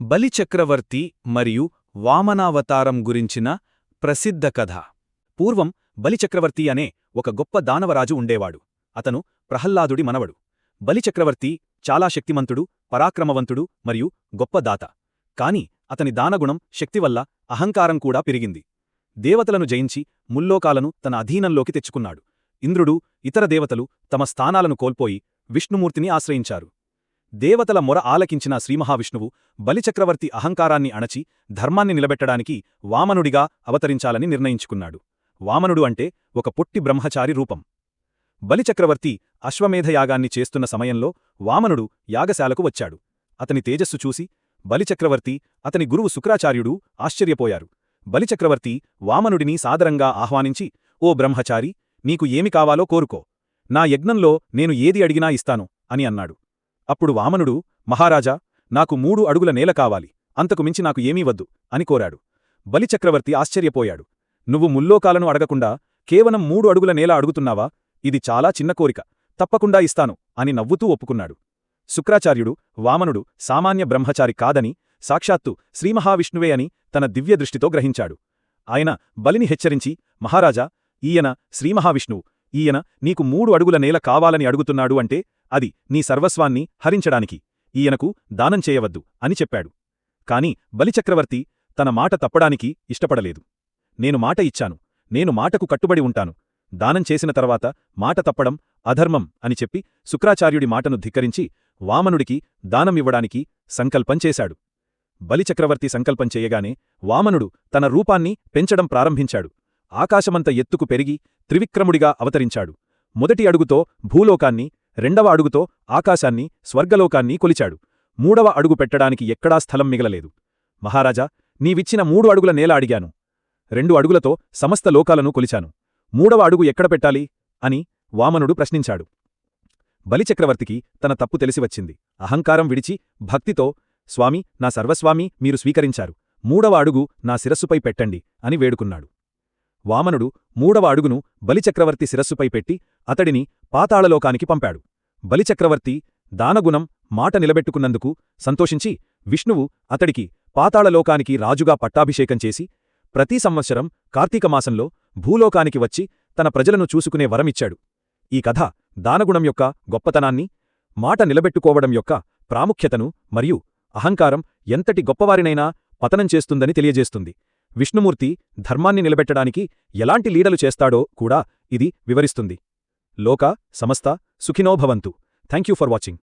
బలిచక్రవర్తి మరియు వామనావతారం గురించిన ప్రసిద్ధ కథ. పూర్వం బలిచక్రవర్తి అనే ఒక గొప్ప దానవరాజు ఉండేవాడు. అతను ప్రహ్లాదుడి మనవడు. బలిచక్రవర్తి చాలా శక్తిమంతుడు పరాక్రమవంతుడు మరియు గొప్ప దాత. కాని అతని దానగుణం శక్తివల్ల అహంకారం కూడా పెరిగింది. దేవతలను జయించి ముల్లోకాలను తన అధీనంలోకి తెచ్చుకున్నాడు. ఇంద్రుడు ఇతర దేవతలు తమ స్థానాలను కోల్పోయి విష్ణుమూర్తిని ఆశ్రయించారు. దేవతల మొర ఆలకించిన శ్రీమహావిష్ణువు బలిచక్రవర్తి అహంకారాన్ని అణచి ధర్మాన్ని నిలబెట్టడానికి వామనుడిగా అవతరించాలని నిర్ణయించుకున్నాడు. వామనుడు అంటే ఒక పొట్టి బ్రహ్మచారి రూపం. బలిచక్రవర్తి అశ్వమేధయాగాన్ని చేస్తున్న సమయంలో వామనుడు యాగశాలకు వచ్చాడు. అతని తేజస్సు చూసి బలిచక్రవర్తి అతని గురువు శుక్రాచార్యుడు ఆశ్చర్యపోయారు. బలిచక్రవర్తి వామనుడిని సాదరంగా ఆహ్వానించి ఓ బ్రహ్మచారి నీకు ఏమి కావాలో కోరుకో. నా యజ్ఞంలో నేను ఏది అడిగినా ఇస్తాను అని అన్నాడు. అప్పుడు వామనుడు మహారాజా నాకు మూడు అడుగుల నేల కావాలి అంతకు మించి నాకు ఏమీ వద్దు అని కోరాడు. బలిచక్రవర్తి ఆశ్చర్యపోయాడు. నువ్వు ముల్లోకాలను అడగకుండా కేవలం మూడు అడుగుల నేల అడుగుతున్నావా? ఇది చాలా చిన్న కోరిక. తప్పకుండా ఇస్తాను అని నవ్వుతూ ఒప్పుకున్నాడు. శుక్రాచార్యుడు వామనుడు సామాన్య బ్రహ్మచారి కాదని సాక్షాత్తు శ్రీమహావిష్ణువే అని తన దివ్యదృష్టితో గ్రహించాడు. ఆయన బలిని హెచ్చరించి మహారాజా ఈయన శ్రీమహావిష్ణువు ఈయన నీకు మూడు అడుగుల నేల కావాలని అడుగుతున్నాడు అంటే అది నీ సర్వస్వాన్ని హరించడానికి ఈయనకు దానం చేయవద్దు అని చెప్పాడు. కాని బలిచక్రవర్తి తన మాట తప్పడానికి ఇష్టపడలేదు. నేను మాట ఇచ్చాను. నేను మాటకు కట్టుబడి ఉంటాను. దానం చేసిన తర్వాత మాట తప్పడం అధర్మం అని చెప్పి శుక్రాచార్యుడి మాటను ధిక్కరించి వామనుడికి దానమివ్వడానికి సంకల్పం చేశాడు. బలిచక్రవర్తి సంకల్పం చేయగానే వామనుడు తన రూపాన్ని పెంచడం ప్రారంభించాడు. ఆకాశమంత ఎత్తుకు పెరిగి త్రివిక్రముడిగా అవతరించాడు. మొదటి అడుగుతో భూలోకాన్ని రెండవ అడుగుతో ఆకాశాన్ని స్వర్గలోకాన్ని కొలిచాడు. మూడవ అడుగు పెట్టడానికి ఎక్కడా స్థలం మిగలలేదు. మహారాజా నీవిచ్చిన మూడు అడుగుల నేల అడిగాను. రెండు అడుగులతో సమస్త లోకాలను కొలిచాను. మూడవ అడుగు ఎక్కడ పెట్టాలి? అని వామనుడు ప్రశ్నించాడు. బలిచక్రవర్తికి తన తప్పు తెలిసివచ్చింది అహంకారం విడిచి భక్తితో స్వామి నా సర్వస్వామి మీరు స్వీకరించారు. మూడవ అడుగు నా శిరస్సుపై పెట్టండి అని వేడుకున్నాడు. వామనుడు మూడవ అడుగును బలిచక్రవర్తి శిరస్సుపై పెట్టి అతడిని పాతాళలోకానికి పంపాడు. బలిచక్రవర్తి దానగుణం మాట నిలబెట్టుకున్నందుకు సంతోషించి విష్ణువు అతడికి పాతాళలోకానికి రాజుగా పట్టాభిషేకం చేసి ప్రతి సంవత్సరం కార్తీకమాసంలో భూలోకానికి వచ్చి తన ప్రజలను చూసుకునే వరమిచ్చాడు. ఈ కథ దానగుణం యొక్క గొప్పతనాన్ని మాట నిలబెట్టుకోవడం యొక్క ప్రాముఖ్యతను మరియు అహంకారం ఎంతటి గొప్పవారినైనా పతనం చేస్తుందని తెలియజేస్తుంది. విష్ణుమూర్తి ధర్మాన్ని నిలబెట్టడానికి ఎలాంటి లీడలు చేస్తాడో కూడా ఇది వివరిస్తుంది. లోక సమస్త Sukhinobhavantu thank you for watching.